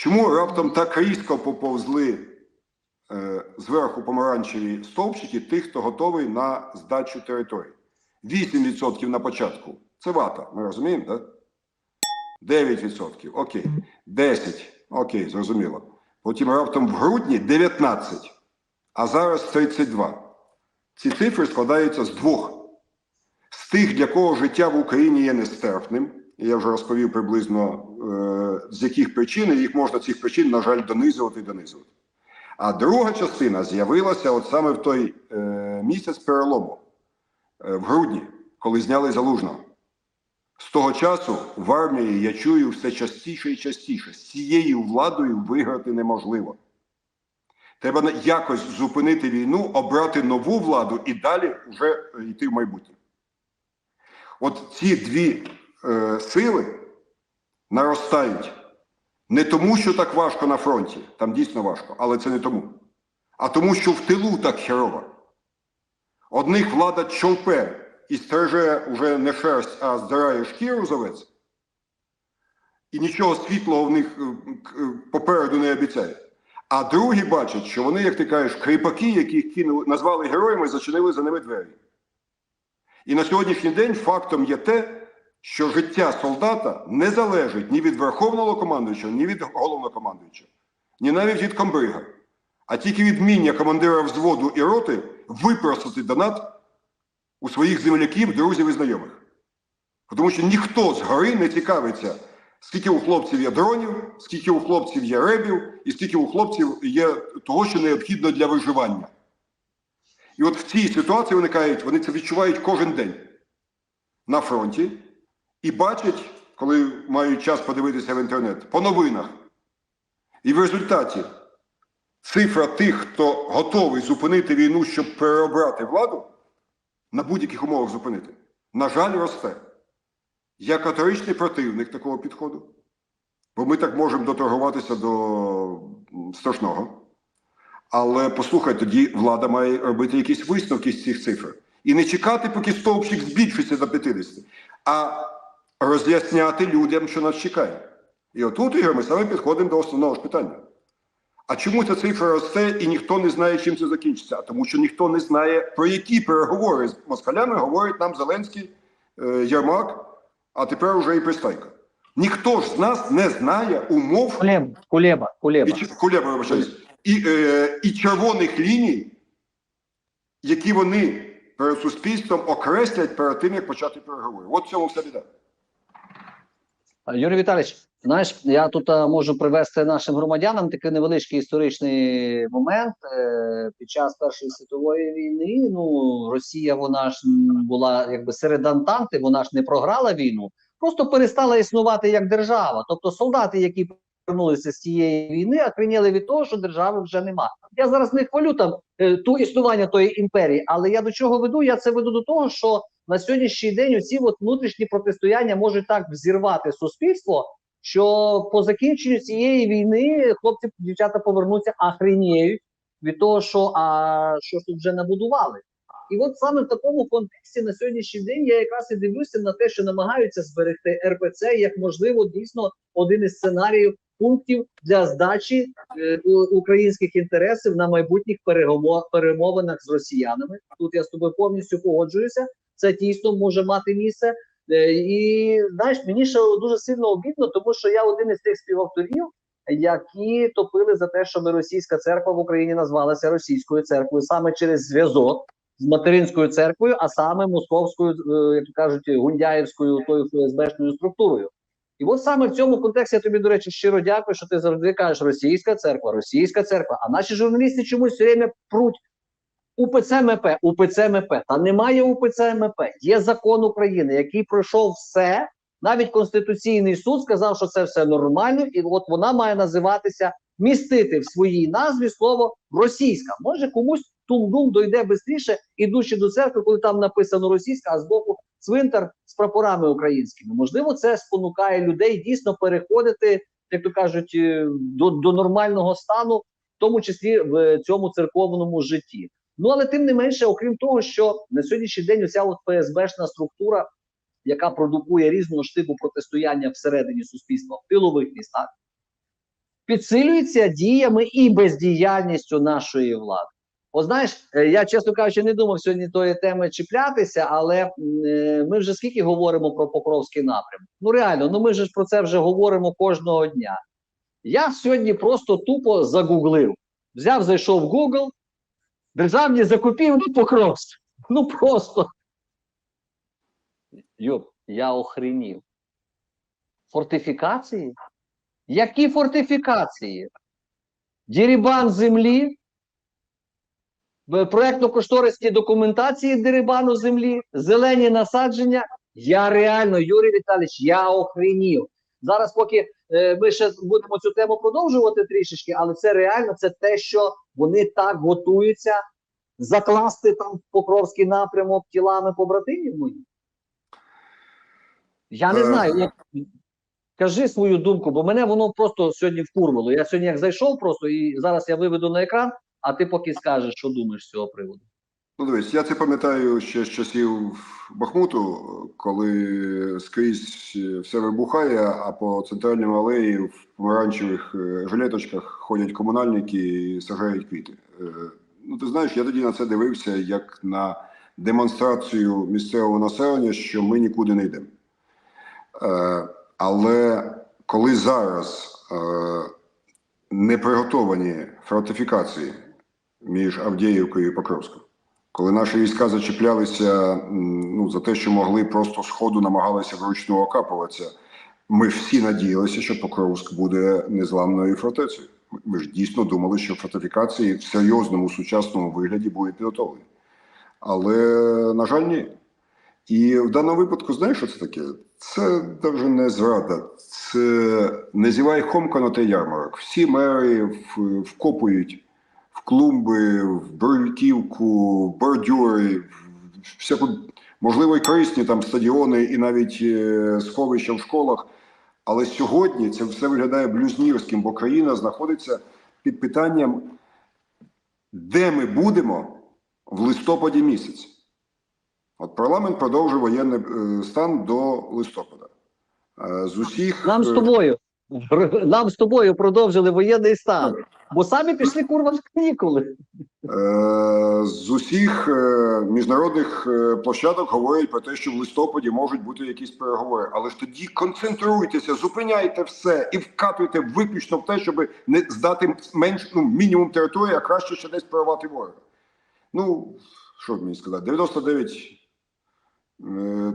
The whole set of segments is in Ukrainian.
Чому раптом так різко поповзли е, зверху помаранчеві стовпчики тих, хто готовий на здачу території? 8% на початку. Це вата, ми розуміємо, так? 9%, окей. 10, окей, зрозуміло. Потім раптом в грудні 19, а зараз 32. Ці цифри складаються з двох. З тих, для кого життя в Україні є нестерпним, я вже розповів приблизно е, з яких причин, і їх можна цих причин, на жаль, донизувати і донизувати. А друга частина з'явилася от саме в той е, місяць перелому, е, в грудні, коли зняли залужного. З того часу в армії я чую все частіше і частіше. З цією владою виграти неможливо. Треба якось зупинити війну, обрати нову владу і далі вже йти в майбутнє. От ці дві е, сили наростають не тому, що так важко на фронті, там дійсно важко, але це не тому. А тому, що в тилу так херово. Одних влада човпе і стриже уже не шерсть, а здирає шкіру з овець, і нічого світлого в них е, е, попереду не обіцяє. А другі бачать, що вони, як ти кажеш, кріпаки, яких кинули, назвали героями, зачинили за ними двері. І на сьогоднішній день фактом є те, що життя солдата не залежить ні від верховного командуючого, ні від головнокомандуючого, ні навіть від комбрига, а тільки від вміння командира взводу і роти випросити донат у своїх земляків, друзів і знайомих. Тому що ніхто згори не цікавиться, скільки у хлопців є дронів, скільки у хлопців є ребів, і скільки у хлопців є того, що необхідно для виживання. І от в цій ситуації виникають, вони це відчувають кожен день на фронті і бачать, коли мають час подивитися в інтернет, по новинах. І в результаті цифра тих, хто готовий зупинити війну, щоб переобрати владу, на будь-яких умовах зупинити, на жаль, росте. Я категоричний противник такого підходу, бо ми так можемо доторгуватися до страшного. Але послухай, тоді влада має робити якісь висновки з цих цифр. І не чекати, поки стовпчик збільшиться до 50, а роз'ясняти людям, що нас чекає. І отут, Ігор, ми саме підходимо до основного ж питання. А чому ця цифра росте і ніхто не знає, чим це закінчиться? А тому, що ніхто не знає, про які переговори з москалями говорить нам Зеленський, е, Єрмак, а тепер уже і Пристайко. Ніхто ж з нас не знає умов Кулеба, Кулеба, Кулеба. і, Кулеба, вибачаюсь, і, е, і червоних ліній, які вони перед суспільством окреслять перед тим, як почати переговори. От в цьому вся біда. Юрій Віталійович, знаєш, я тут е, можу привести нашим громадянам такий невеличкий історичний момент. Е, під час Першої світової війни ну Росія вона ж була якби серед Антанти, вона ж не програла війну, просто перестала існувати як держава. Тобто солдати, які повернулися з цієї війни, охреніли від того, що держави вже нема. Я зараз не хвалю там е, ту існування тої імперії, але я до чого веду? Я це веду до того, що на сьогоднішній день оці от внутрішні протистояння можуть так взірвати суспільство, що по закінченню цієї війни хлопці дівчата повернуться ахреніють від того, що а що ж тут вже набудували. І от саме в такому контексті на сьогоднішній день я якраз і дивлюся на те, що намагаються зберегти РПЦ як можливо дійсно один із сценаріїв пунктів для здачі е, українських інтересів на майбутніх перемовинах з росіянами. Тут я з тобою повністю погоджуюся. Це дійсно може мати місце. Е, І знаєш, мені ще дуже сильно обідно, тому що я один із тих співавторів, які топили за те, щоб російська церква в Україні назвалася російською церквою саме через зв'язок з материнською церквою, а саме московською, е, як кажуть, гундяєвською тою ФСБшною структурою. І от саме в цьому контексті я тобі, до речі, щиро дякую, що ти завжди кажеш російська церква, російська церква. А наші журналісти чомусь все время пруть УПЦ МП, УПЦ МП. Та немає УПЦ МП. Є закон України, який пройшов все. Навіть Конституційний суд сказав, що це все нормально, і от вона має називатися містити в своїй назві слово російська. Може комусь тум-дум дойде швидше, ідучи до церкви, коли там написано російська, а збоку цвинтар з прапорами українськими. Можливо, це спонукає людей дійсно переходити, як то кажуть, е, до, до нормального стану, в тому числі в цьому церковному житті. Ну але тим не менше, окрім того, що на сьогоднішній день оця от ФСБшна структура, яка продукує різного штибу протистояння всередині суспільства в тилових містах, підсилюється діями і бездіяльністю нашої влади. О, знаєш, е, я чесно кажучи, не думав сьогодні тої теми чіплятися, але е, ми вже скільки говоримо про Покровський напрям. Ну реально, ну ми ж про це вже говоримо кожного дня. Я сьогодні просто тупо загуглив. Взяв, зайшов в Google, державні закупівлі Покровськ. Ну просто. Юр, я охренів. Фортифікації? Які фортифікації? Дірібан землі, проєктно-кошторисні документації дерибану землі, зелені насадження. Я реально, Юрій Віталійович, я охренів. Зараз, поки е, ми ще будемо цю тему продовжувати трішечки, але це реально це те, що вони так готуються закласти там в Покровський напрямок тілами побратимів моїх. Я не Е. знаю. От, кажи свою думку, бо мене воно просто сьогодні вкурвало. Я сьогодні як зайшов просто і зараз я виведу на екран, а ти поки скажеш, що думаєш з цього приводу. Ну, дивись, я це пам'ятаю ще з часів Бахмуту, коли скрізь все вибухає, а по центральній алеї в помаранчевих е, жилеточках ходять комунальники і сажають квіти. Е, Ну, ти знаєш, я тоді на це дивився як на демонстрацію місцевого населення, що ми нікуди не йдемо. Е, Але коли зараз не приготовані фортифікації між Авдіївкою і Покровськом, коли наші війська зачіплялися ну, за те, що могли просто з ходу намагалися вручну окапуватися, ми всі надіялися, що Покровськ буде незламною фортецею. Ми- ж дійсно думали, що фортифікації в серйозному сучасному вигляді будуть підготовлені. Але, на жаль, ні. І в даному випадку, знаєш, що це таке? Це навіть не зрада, це не зівай хомка на те ярмарок. Всі мери вкопують клумби, в брильківку, бордюри, всяку, можливо, і корисні там стадіони і навіть е, сховища в школах. Але сьогодні це все виглядає блюзнірським, бо країна знаходиться під питанням, де ми будемо в листопаді місяці. От парламент продовжив воєнний е, стан до листопада. Е, З усіх Нам з е, тобою. Нам з тобою продовжили воєнний стан, бо самі пішли курва в канікули. Е, З усіх е, міжнародних е, площадок говорять про те, що в листопаді можуть бути якісь переговори. Але ж тоді концентруйтеся, зупиняйте все і вкатуйте виключно в те, щоб не здати менш ну, мінімум території, а краще ще десь прорвати ворога. Ну що мені сказати, 99 е,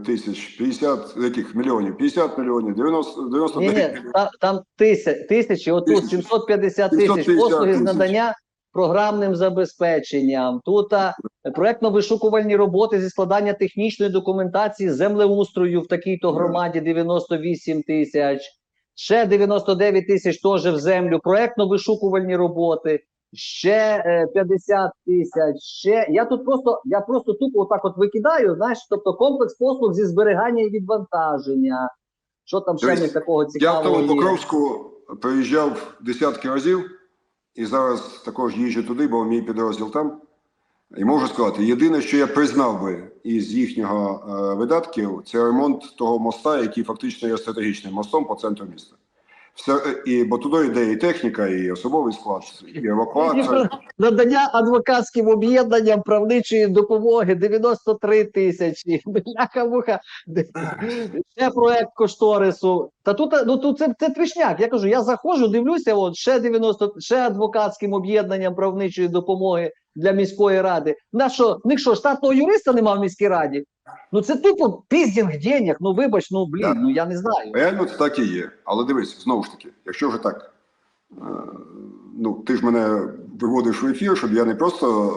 тисяч, 50 яких мільйонів, 50 мільйонів, 90, Ні, 99 ні, мільйонів. там, там тисяч, тисячі, отут Тисячі. 750 тисяч 750 послуги з тисяч. надання програмним забезпеченням. Тут а, проектно-вишукувальні роботи зі складання технічної документації землеустрою в такій-то громаді 98 тисяч, ще 99 тисяч теж в землю, проектно-вишукувальні роботи. Ще е, 50 тисяч, ще я тут просто я просто тупо отак от викидаю. Знаєш, тобто комплекс послуг зі зберігання і відвантаження. Що там ще в них такого Я в цікавого тому є? Покровську приїжджав десятки разів і зараз також їжджу туди, бо мій підрозділ там. І можу сказати, єдине, що я признав би із їхнього е, видатків, це ремонт того моста, який фактично є стратегічним мостом по центру міста. Все, е, і, бо туди йде і техніка, і особовий склад, і евакуація. Надання адвокатським об'єднанням правничої допомоги 93 тисячі. Бляха-муха. Ще проект кошторису. Та тут, ну, тут це, це твішняк. Я кажу, я заходжу, дивлюся, от ще 90, ще адвокатським об'єднанням правничої допомоги для міської ради. На що, них що, штатного юриста нема в міській раді? Ну це тупо піздінг денег. Ну вибач, ну блін, Так. ну я не знаю. Реально це так і є. Але дивись, знову ж таки, якщо вже так, е, ну ти ж мене виводиш в ефір, щоб я не просто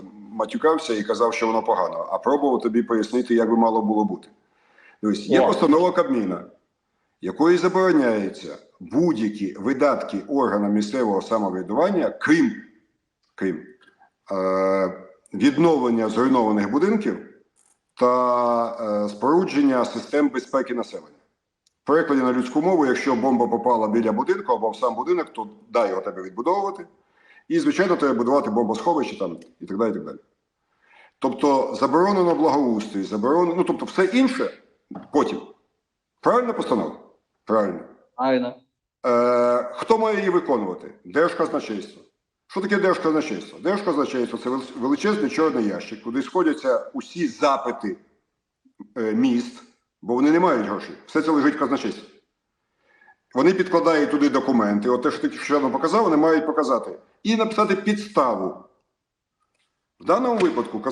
е, матюкався і казав, що воно погано, а пробував тобі пояснити, як би мало було бути. Дивись, є О. постанова Кабміна, якою забороняється будь-які видатки органам місцевого самоврядування, крім, крім відновлення зруйнованих будинків та е, спорудження систем безпеки населення. В перекладі на людську мову, якщо бомба попала біля будинку або в сам будинок, то дай його тебе відбудовувати. І, звичайно, треба будувати бомбосховище там і так далі. І так далі. Тобто заборонено благоустрій, заборонено, ну тобто все інше потім. Правильна постанова? Правильно. Правильно. Е, хто має її виконувати? Держказначейство. Що таке держказначейство? Держказначейство це вел- величезний чорний ящик, куди сходяться усі запити е, міст, бо вони не мають грошей. Все це лежить в казначействі. Вони підкладають туди документи. От те, що ти щойно показав, вони мають показати. І написати підставу. В даному випадку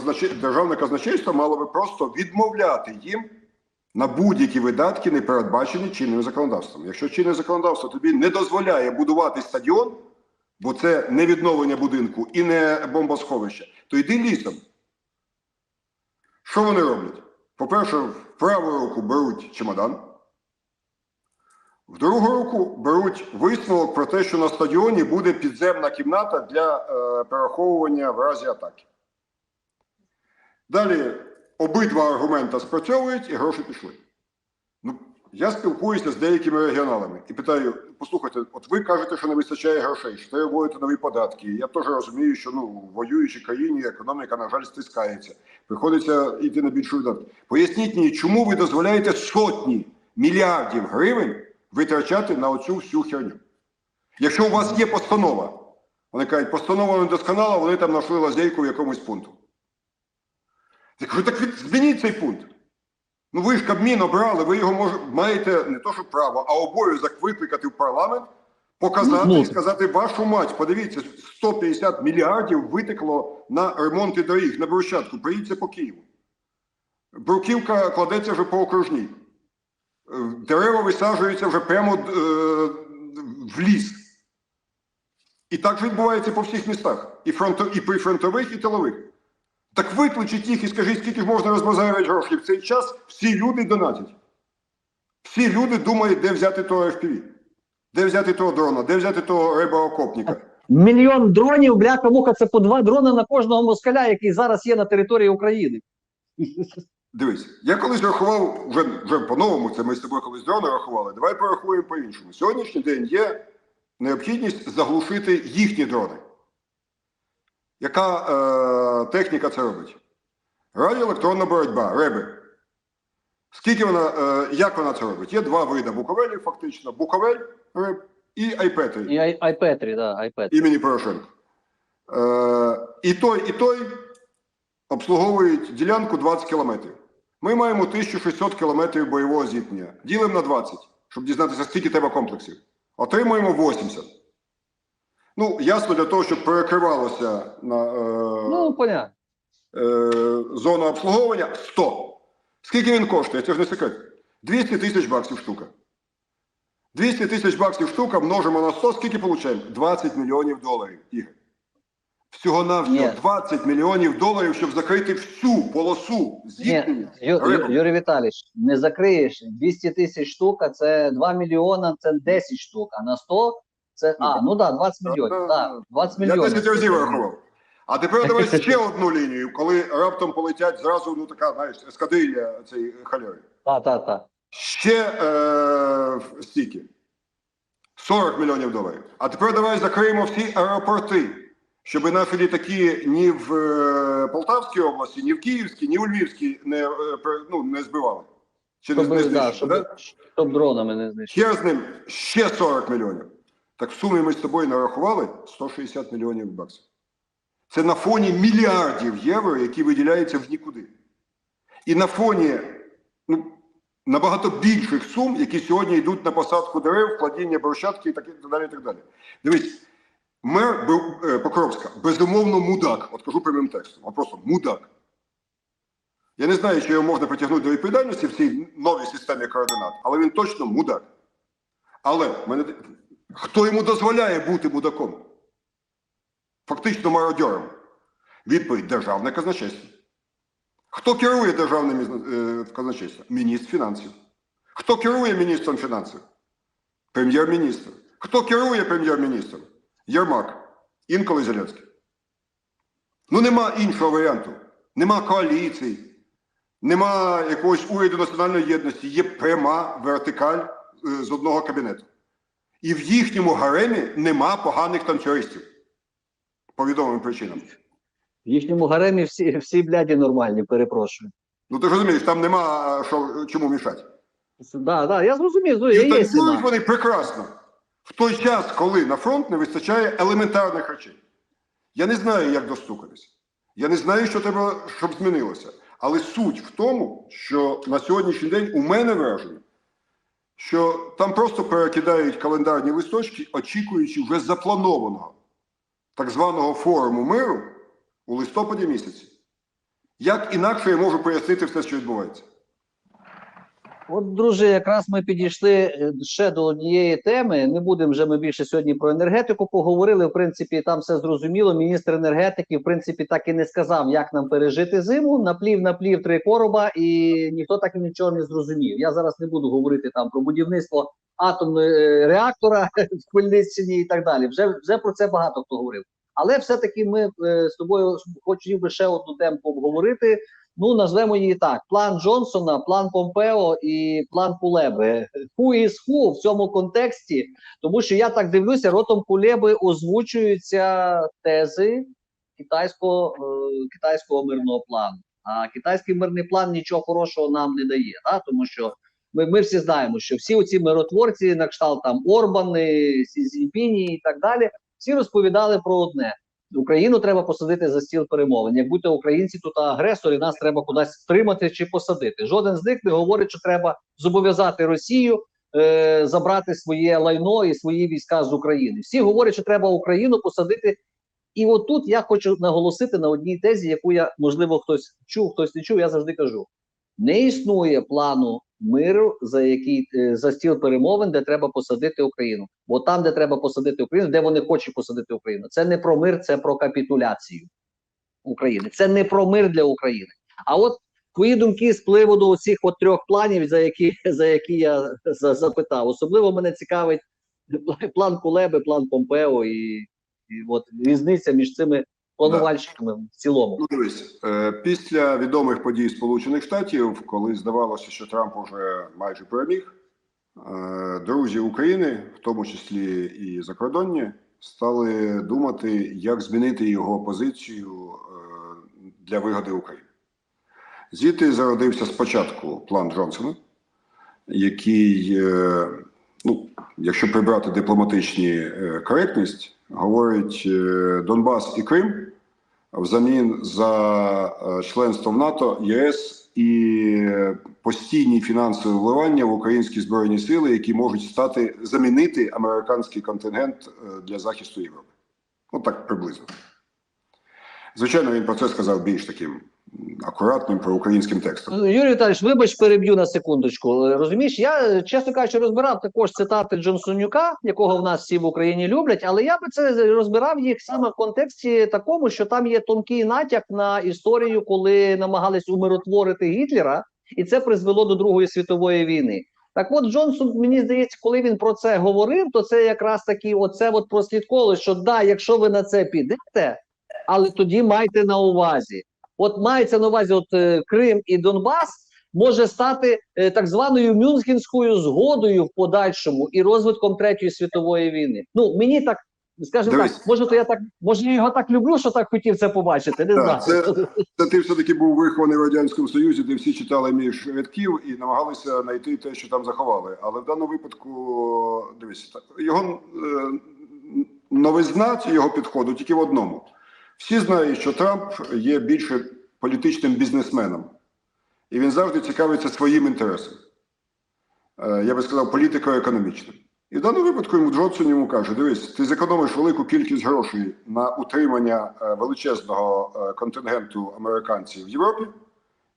державне казначейство мало би просто відмовляти їм на будь-які видатки, не передбачені чинним законодавством. Якщо чинне законодавство тобі не дозволяє будувати стадіон, бо це не відновлення будинку і не бомбосховище, то йди лісом. Що вони роблять? По-перше, в праву руку беруть чемодан, в другу руку беруть висновок про те, що на стадіоні буде підземна кімната для е, переховування в разі атаки. Далі обидва аргумента спрацьовують і гроші пішли. Ну, я спілкуюся з деякими регіоналами і питаю: послухайте, от ви кажете, що не вистачає грошей, що треба вводити нові податки. Я теж розумію, що ну, в воюючій країні економіка, на жаль, стискається. Приходиться йти на більші видатки. Поясніть мені, чому ви дозволяєте сотні мільярдів гривень витрачати на оцю всю херню? Якщо у вас є постанова, вони кажуть, постанова не досконала, вони там знайшли лазейку в якомусь пункту. Я кажу, так змініть цей пункт. Ну ви ж Кабмін обрали, ви його може, маєте не то, що право, а обов'язок викликати в парламент, показати Ну, і сказати, вашу мать, подивіться, 150 мільярдів витекло на ремонти доріг, на брусчатку, приїдьте по Києву. Бруківка кладеться вже по окружній. Е, Дерева висаджуються вже прямо е, в ліс. І так відбувається по всіх містах. І, фронто, і при фронтових, і тилових. Так викличіть їх і скажіть, скільки ж можна розбазарювати грошей. В цей час всі люди донатять. Всі люди думають, де взяти того FPV, де взяти того дрона, де взяти того рибоокопника. Мільйон дронів, бляха муха, це по два дрони на кожного москаля, який зараз є на території України. Дивись, я колись рахував вже, вже по-новому, це ми з тобою колись дрони рахували. Давай порахуємо по-іншому. Сьогоднішній день є необхідність заглушити їхні дрони. Яка е, техніка це робить? Радіоелектронна боротьба, реби. Скільки вона, е, як вона це робить? Є два види Буковелі, фактично. Буковель реб і Айпети І ай- Айпетрі, да, Айпетрі. імені Порошенка. Е, і той, і той обслуговують ділянку 20 кілометрів. Ми маємо 1600 кілометрів бойового зіткнення. Ділимо на 20, щоб дізнатися, скільки треба комплексів. Отримуємо 80. Ну, ясно, для того, щоб перекривалося на е, Ну, понятно. е, зону обслуговування 100. Скільки він коштує? Це ж не секрет. 200 тисяч баксів штука. 200 тисяч баксів штука множимо на 100, скільки получаємо? 20 мільйонів доларів. Ігор. Всього навсього Ні. 20 мільйонів доларів, щоб закрити всю полосу Ні, зіткнення. Ю, Ю. Юрій Віталійович, не закриєш. 200 тисяч штук, а це 2 мільйона, це 10 штук, а на 100 це. А, ну да, 20 мільйонів. Так, 20 Я 10 разів рахував. А тепер давай ще одну лінію, коли раптом полетять зразу, ну така, знаєш, ескадрилья цієї халери. Так, так, так. Ще е, стільки. 40 мільйонів доларів. А тепер давай закриємо всі аеропорти, щоб наші літаки ні в е, Полтавській області, ні в Київській, ні у Львівській не, е, ну, не збивали. Чи не, Щоб, не да, щоб, да? щоб дронами не знищили. Ще з ним ще 40 мільйонів. Так в сумі ми з тобою нарахували 160 мільйонів баксів. Це на фоні мільярдів євро, які виділяються в нікуди. І на фоні ну, набагато більших сум, які сьогодні йдуть на посадку дерев, вкладіння брусчатки і так далі. І так далі. Дивись, мер е, Покровська, безумовно, мудак. От кажу прямим текстом, а просто мудак. Я не знаю, чи його можна притягнути до відповідальності в цій новій системі координат, але він точно мудак. Але мене хто йому дозволяє бути мудаком? Фактично мародьором. Відповідь державне казначейство. Хто керує державним е, казначейством? Міністр фінансів. Хто керує міністром фінансів? Прем'єр-міністр. Хто керує прем'єр-міністром? Єрмак. Інколи Зеленський. Ну нема іншого варіанту. Нема коаліції, нема якогось уряду національної єдності. Є пряма вертикаль е, з одного кабінету. І в їхньому гаремі нема поганих танцюристів. По відомим причинам. В їхньому гаремі всі, всі бляді нормальні, перепрошую. Ну ти ж розумієш, там нема що, чому мішати. Да, да, я зрозумів, ну, І я є танцюють вони прекрасно. В той час, коли на фронт не вистачає елементарних речей. Я не знаю, як достукатися. Я не знаю, що треба, щоб змінилося. Але суть в тому, що на сьогоднішній день у мене враження, що там просто перекидають календарні листочки, очікуючи вже запланованого так званого форуму миру у листопаді місяці. Як інакше я можу пояснити все, що відбувається? От, друже, якраз ми підійшли е, ще до однієї теми. Не будемо вже ми більше сьогодні про енергетику поговорили. В принципі, там все зрозуміло. Міністр енергетики, в принципі, так і не сказав, як нам пережити зиму. Наплів, наплів три короба, і ніхто так і нічого не зрозумів. Я зараз не буду говорити там про будівництво атомного е, реактора в Хмельниччині і так далі. Вже вже про це багато хто говорив. Але все-таки ми е, з тобою хотів би ще одну тему обговорити. Ну, назвемо її так: план Джонсона, план Помпео і план Кулеби. Who is who в цьому контексті? Тому що я так дивлюся, ротом Кулеби озвучуються тези китайського, е, китайського мирного плану. А китайський мирний план нічого хорошого нам не дає. Да? Тому що ми, ми всі знаємо, що всі оці миротворці, на кшталт там Орбани, Сі Цзіньпіні і так далі, всі розповідали про одне. Україну треба посадити за стіл перемовин. Як будь-то українці тут агресори, нас треба кудись втримати чи посадити. Жоден з них не говорить, що треба зобов'язати Росію е, забрати своє лайно і свої війська з України. Всі говорять, що треба Україну посадити. І отут я хочу наголосити на одній тезі, яку я можливо хтось чув, хтось не чув. Я завжди кажу: не існує плану миру, за який е, за стіл перемовин, де треба посадити Україну. Бо там, де треба посадити Україну, де вони хочуть посадити Україну, це не про мир, це про капітуляцію України. Це не про мир для України. А от твої думки з приводу цих от трьох планів, за які за які я за, запитав. Особливо мене цікавить план Кулеби, план Помпео і, і от різниця між цими планувальщиками в цілому. Ну, дивись, е, після відомих подій Сполучених Штатів, коли здавалося, що Трамп уже майже переміг, е, друзі України, в тому числі і закордонні, стали думати, як змінити його позицію е, для вигоди України. Звідти зародився спочатку план Джонсона, який, ну, якщо прибрати дипломатичні коректність, говорить Донбас і Крим взамін за членство членством НАТО, ЄС і постійні фінансові вливання в українські збройні сили, які можуть стати замінити американський контингент е, для захисту Європи. Ну так приблизно. Звичайно, він про це сказав більш таким акуратним проукраїнським текстом. Ну, Юрій Віталійович, вибач, переб'ю на секундочку. Е, Розумієш, я е, чесно кажучи, розбирав також цитати Джонсонюка, якого в нас всі в Україні люблять, але я би це розбирав їх саме в контексті такому, що там є тонкий натяк на історію, коли намагались умиротворити Гітлера, і це призвело до Другої світової війни. Так от Джонсон, мені здається, коли він про це говорив, то це якраз таки оце от прослідково, що да, якщо ви на це підете, але тоді майте на увазі. От мається на увазі, от е, Крим і Донбас може стати е, так званою Мюнхенською згодою в подальшому і розвитком третьої світової війни. Ну мені так скажімо Дивись. так, може, то я так може я його так люблю, що так хотів це побачити. Не Так, знаю. це- Це ти все-таки був вихований в Радянському Союзі, де всі читали між рядків і намагалися знайти те, що там заховали. Але в даному випадку, дивись, його е, новизна його підходу тільки в одному. Всі знають, що Трамп є більше політичним бізнесменом, і він завжди цікавиться своїм інтересом. Е, Я би сказав, політико-економічним. І в даному випадку йому Джонсон йому каже: дивись, ти зекономиш велику кількість грошей на утримання е, величезного е, контингенту американців в Європі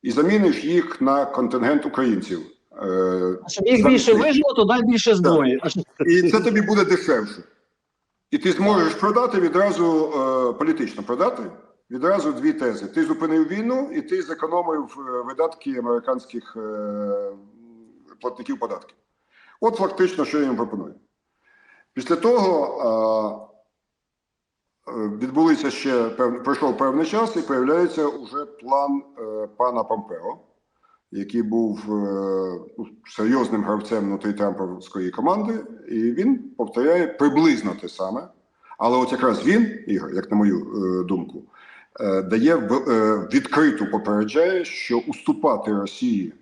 і заміниш їх на контингент українців. А Щоб їх більше вижило, то дай більше зброї. І це тобі буде дешевше. І ти зможеш продати відразу е, політично продати відразу дві тези: ти зупинив війну, і ти зекономив е, видатки американських е, платників податків. От фактично, що я їм пропоную. Після того відбулися ще пройшов певний час, і появляється вже план пана Помпео, який був е, ну, серйозним гравцем внутрі Трамповської команди, і він повторяє приблизно те саме. Але от якраз він, Ігор, як на мою е, думку, е, дає в- відкрито попереджає, що уступати Росії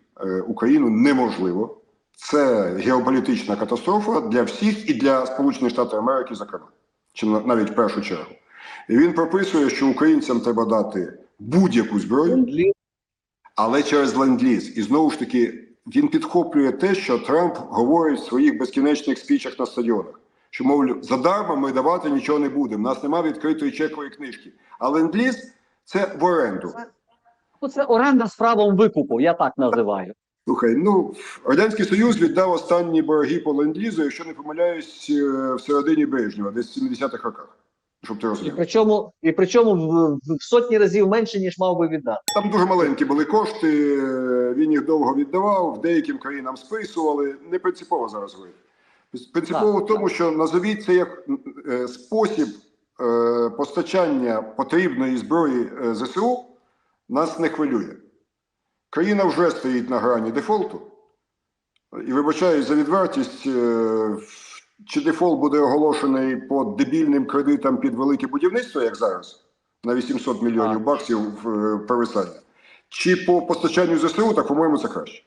Україну неможливо. це геополітична катастрофа для всіх і для Сполучених Штатів Америки, зокрема, чи на- навіть в першу чергу. І він прописує, що українцям треба дати будь-яку зброю. Але через ленд-ліз. І знову ж таки, він підхоплює те, що Трамп говорить в своїх безкінечних спічах на стадіонах. Що, мовлю, задарма ми давати нічого не будемо. У нас немає відкритої чекової книжки. А ленд-ліз – це в оренду. Це оренда з правом викупу, я так називаю. Слухай, ну радянський союз віддав останні борги по ленд-лізу, якщо не помиляюсь, е, в середині Брежнєва, десь в 70-х роках. Щоб ти І причому, і причому в, в сотні разів менше, ніж мав би віддати. Там дуже маленькі були кошти. е, Він їх довго віддавав, деяким країнам списували. Не принципово зараз говорити. Принципово Так, в тому, що назовіть це як е, спосіб е, постачання потрібної зброї е, ЗСУ нас не хвилює. Країна вже стоїть на грані дефолту. І вибачаюсь за відвертість, е, чи дефолт буде оголошений по дебільним кредитам під велике будівництво, як зараз, на 800 мільйонів баксів в е, перевисання, чи по постачанню ЗСУ, так, по-моєму, це краще.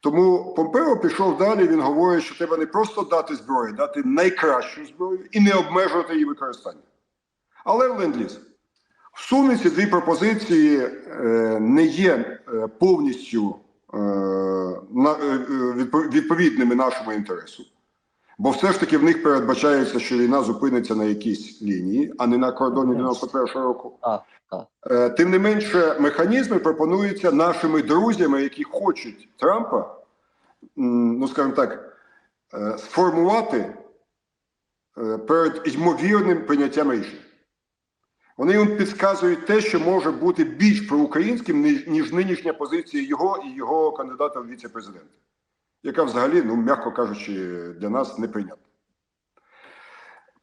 Тому Помпео пішов далі. Він говорить, що треба не просто дати зброю, дати найкращу зброю і не обмежувати її використання. Але в ленд-ліз. В сумі ці дві пропозиції е, не є е, повністю е, на, е, відповідними нашому інтересу. Бо все ж таки в них передбачається, що війна зупиниться на якійсь лінії, а не на кордоні 91-го року. Так, так. Е, Тим не менше, механізми пропонуються нашими друзями, які хочуть Трампа, ну скажімо так, е, сформувати е, перед ймовірним прийняттям рішень. Вони їм підказують те, що може бути більш проукраїнським, ніж, нинішня позиція його і його кандидата в віце-президенти, яка взагалі, ну м'яко кажучи, для нас неприйнятна.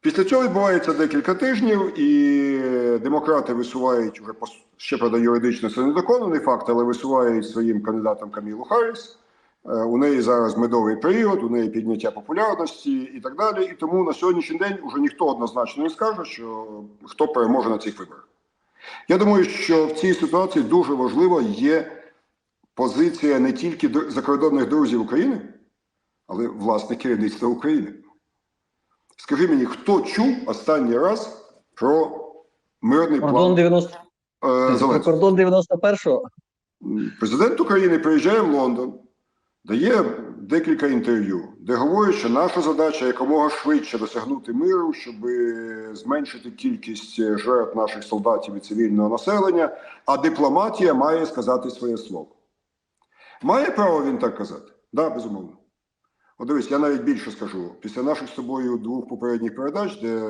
Після цього відбувається декілька тижнів, і демократи висувають по ще правда юридично це недоконаний факт, але висувають своїм кандидатом Камілу Харріс. Е, У неї зараз медовий період, у неї підняття популярності і так далі. І тому на сьогоднішній день уже ніхто однозначно не скаже, що хто переможе на цих виборах. Я думаю, що в цій ситуації дуже важливо є позиція не тільки закордонних друзів України, але власне керівництва України. Скажи мені, хто чув останній раз про мирний Кордон план 90... е, Зеленського? кордон 91-го. Президент України приїжджає в Лондон, дає декілька інтерв'ю, де говорить, що наша задача якомога швидше досягнути миру, щоб зменшити кількість жертв наших солдатів і цивільного населення, а дипломатія має сказати своє слово. Має право він так казати? Так, да, безумовно. От дивись, я навіть більше скажу. Після наших з тобою двох попередніх передач, де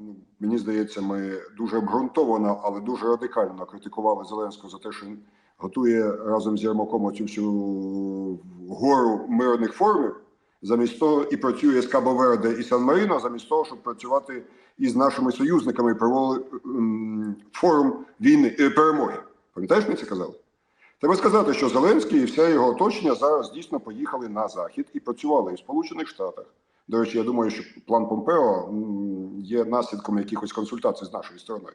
ну, мені здається, ми дуже обґрунтовано, але дуже радикально критикували Зеленського за те, що він готує разом з Єрмаком оцю всю гору мирних форумів, замість того і працює з Кабо Верде і Сан Маріно, замість того, щоб працювати із нашими союзниками і провели м, форум війни е, перемоги. Пам'ятаєш, ми це казали? Треба сказати, що Зеленський і все його оточення зараз дійсно поїхали на захід і працювали і в Сполучених Штатах. До речі, я думаю, що план Помпео є наслідком якихось консультацій з нашою стороною.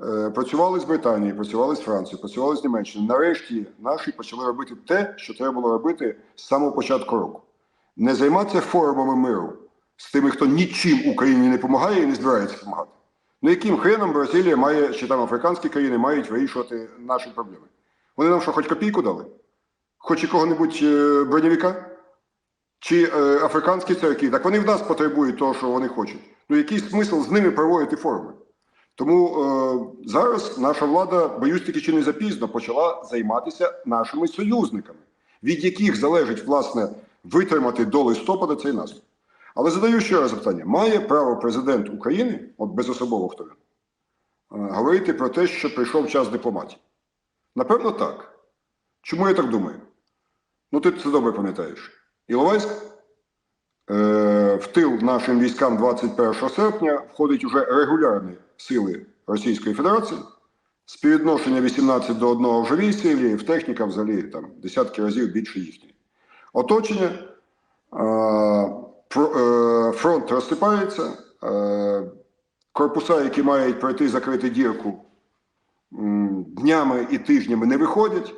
Е, Працювали з Британією, працювали з Францією, працювали з Німеччиною. Нарешті наші почали робити те, що треба було робити з самого початку року. Не займатися форумами миру з тими, хто нічим Україні не допомагає і не збирається допомагати. Ну яким хреном Бразилія має, чи там африканські країни мають вирішувати наші проблеми? Вони нам що, хоч копійку дали? Хоч якого-небудь е, бронєвіка? Чи е, африканські церкви? Так вони в нас потребують того, що вони хочуть. Ну який смисл з ними проводити форуми? Тому е, зараз наша влада, боюсь таки чи не запізно, почала займатися нашими союзниками, від яких залежить власне витримати до листопада цей наступ. Але задаю ще раз запитання: має право президент України, от безособово хто він, е, говорити про те, що прийшов час дипломатії? Напевно, так. Чому я так думаю? Ну, ти це добре пам'ятаєш. Іловайськ е, в тил нашим військам 21 серпня входить уже регулярні сили Російської Федерації. Співвідношення 18 до 1 в живій силі, в техніка взагалі там десятки разів більше їхньої. Оточення, е, е, фронт розсипається, е, корпуса, які мають пройти закрити дірку, днями і тижнями не виходять.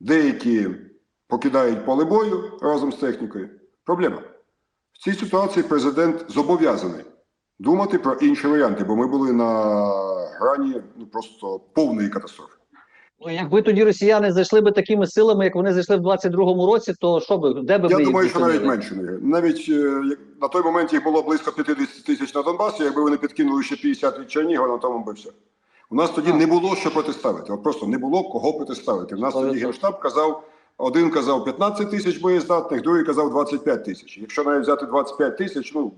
Деякі покидають поле бою разом з технікою. Проблема. В цій ситуації президент зобов'язаний думати про інші варіанти, бо ми були на грані ну, просто повної катастрофи. Ну, якби тоді росіяни зайшли би такими силами, як вони зайшли в 22-му році, то що би, де би Я ми думаю, що навіть менше. Навіть е, на той момент їх було близько 50 тисяч на Донбасі, якби вони підкинули ще 50 від Чернігова, на тому би все. У нас тоді не було що протиставити. От просто не було кого протиставити. У нас тоді генштаб казав, один казав 15 тисяч боєздатних, другий казав 25 тисяч. Якщо навіть взяти 25 тисяч, ну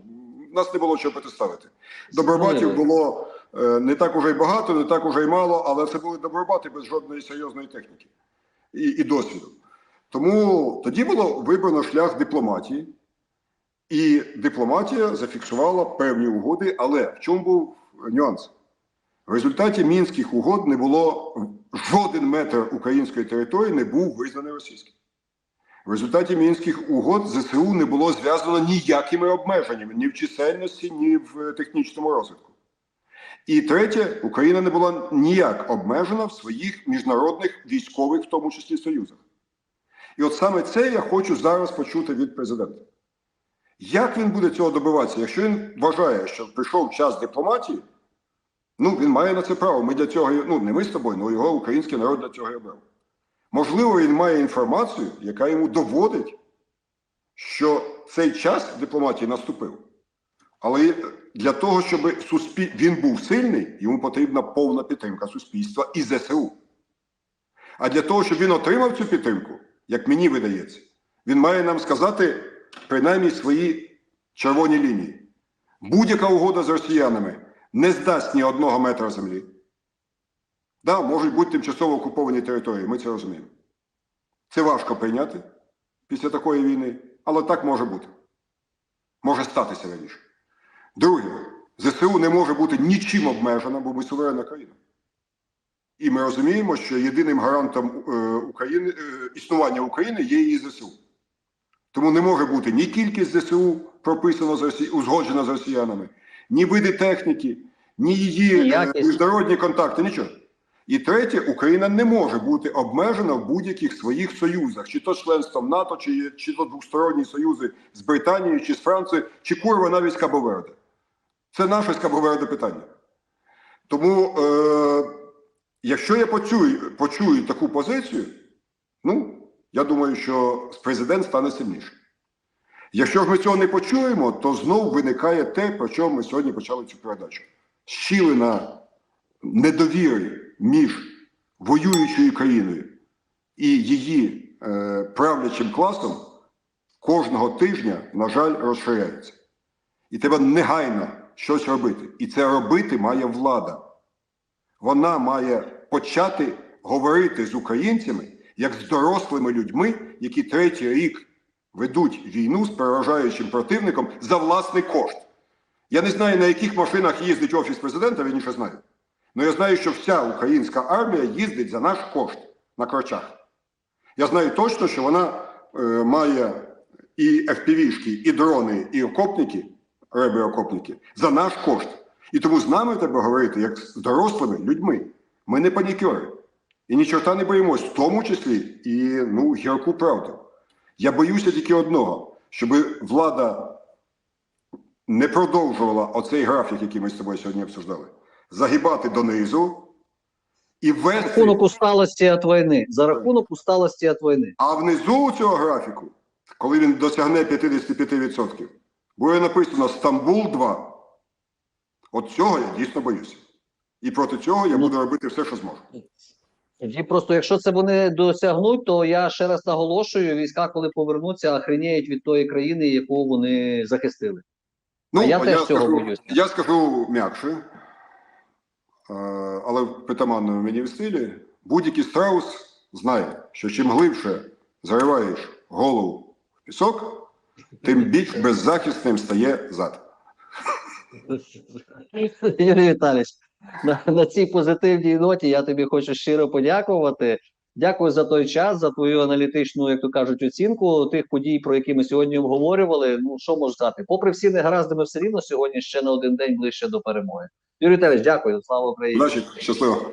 у нас не було що протиставити. Добробатів було е, не так уже й багато, не так уже й мало, але це були добробати без жодної серйозної техніки і, і досвіду. Тому тоді було вибрано шлях дипломатії, і дипломатія зафіксувала певні угоди. Але в чому був нюанс? В результаті мінських угод не було жоден метр української території не був визнаний російським. В результаті мінських угод ЗСУ не було зв'язано ніякими обмеженнями ні в чисельності, ні в технічному розвитку. І третє, Україна не була ніяк обмежена в своїх міжнародних військових, в тому числі союзах. І от саме це я хочу зараз почути від президента. Як він буде цього добиватися? Якщо він вважає, що прийшов час дипломатії, ну він має на це право. Ми для цього, ну не ми з тобою, але його український народ для цього і обрав. Можливо, він має інформацію, яка йому доводить, що цей час дипломатії наступив. Але для того, щоб суспіль... він був сильний, йому потрібна повна підтримка суспільства і ЗСУ. А для того, щоб він отримав цю підтримку, як мені видається, він має нам сказати принаймні свої червоні лінії. Будь-яка угода з росіянами не здасть ні одного метра землі. Да, можуть бути тимчасово окуповані території, ми це розуміємо. Це важко прийняти після такої війни, але так може бути. Може статися раніше. Друге, ЗСУ не може бути нічим обмежена, бо ми суверенна країна. І ми розуміємо, що єдиним гарантом е, України, е, існування України є її ЗСУ. Тому не може бути ні кількість ЗСУ прописано з узгоджена з росіянами, ні види техніки, ні її е, міжнародні контакти, нічого. І третє, Україна не може бути обмежена в будь-яких своїх союзах, чи то членством НАТО, чи, чи то двосторонні союзи з Британією, чи з Францією, чи курва навіть з Кабоверде. Це наше з Кабоверде питання. Тому, е, якщо я почую, почую таку позицію, ну, я думаю, що президент стане сильнішим. Якщо ж ми цього не почуємо, то знов виникає те, про що ми сьогодні почали цю передачу. Щілина недовіри між воюючою країною і її е, правлячим класом кожного тижня, на жаль, розширяється. І треба негайно щось робити. І це робити має влада. Вона має почати говорити з українцями як з дорослими людьми, які третій рік ведуть війну з переважаючим противником за власний кошт. Я не знаю, на яких машинах їздить офіс президента, він ще знаю. Але я знаю, що вся українська армія їздить за наш кошт на крочах. Я знаю точно, що вона е, має і FPV-шки, і дрони, і окопники, реби-окопники за наш кошт. І тому з нами треба говорити як з дорослими людьми. Ми не панікери. І ні чорта не боїмось, в тому числі і ну, гірку правду. Я боюся тільки одного, щоб влада не продовжувала оцей графік, який ми з тобою сьогодні обсуждали, загибати донизу і За вести. рахунок усталості від війни. За рахунок усталості від війни. А внизу цього графіку, коли він досягне 55%, буде написано Стамбул 2. От цього я дійсно боюся. І проти цього я Ну, буду робити все, що зможу. Тоді просто, якщо це вони досягнуть, то я ще раз наголошую: війська, коли повернуться, охреніють від тої країни, яку вони захистили. Ну, А я теж цього скажу, боюся. Я скажу м'якше, але в притаманному мені стилі, будь-який страус знає, що чим глибше зариваєш голову в пісок, тим більш беззахисним стає зад. Юрій Віталійович, на, на цій позитивній ноті я тобі хочу щиро подякувати. Дякую за той час, за твою аналітичну, як то кажуть, оцінку тих подій, про які ми сьогодні обговорювали. Ну що можу сказати? Попри всі негаразди, ми все рівно сьогодні ще на один день ближче до перемоги. Юрій Віталійович, дякую. Слава Україні! Щасливо.